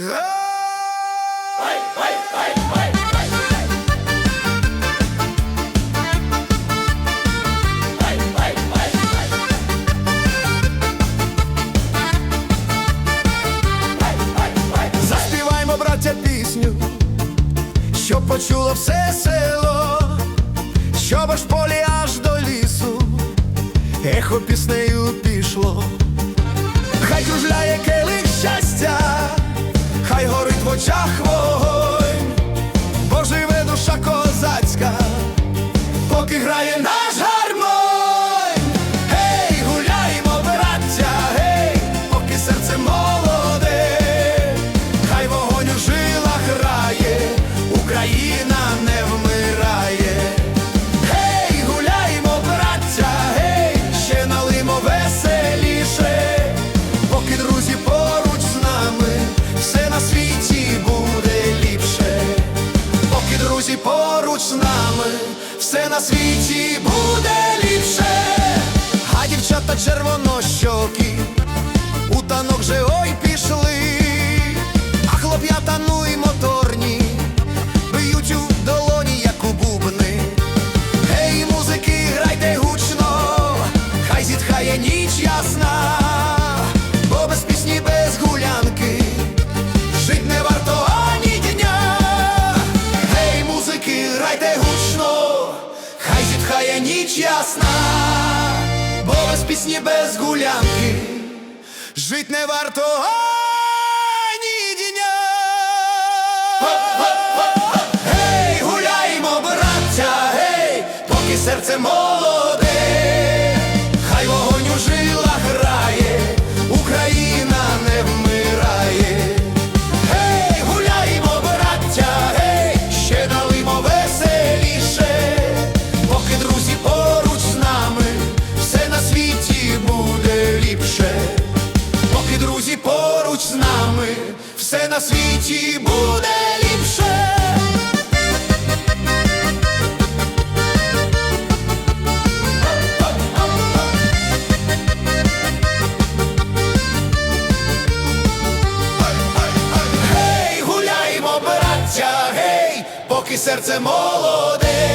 Заспіваймо, браття, пісню, щоб почуло все село, щоб аж полі аж до лісу, ехо піснею пішло. Грає наш. Гей, гуляймо, браття, гей, поки серце молоде, хай вогонь у жилах грає, Україна не вмирає. Гей, гуляймо, браття, гей, ще налимо веселіше, поки друзі поруч з нами, все на світі буде ліпше, поки друзі поруч з нами, все на світі буде ліпше, а дівчата червонощокі, у танок же ой пішли, а хлоп'ята ну й моторні, б'ють у долоні, як у бубни. Гей, музики, грайте гучно, хай зітхає ніч ясна, зітхає ніч ясна, бо без пісні, без гулянки жить не варто. Гей, гуляймо, браття, гей, поки серце молоде, світі буде ліпше. Гей, гуляймо, браття, гей, поки серце молоде,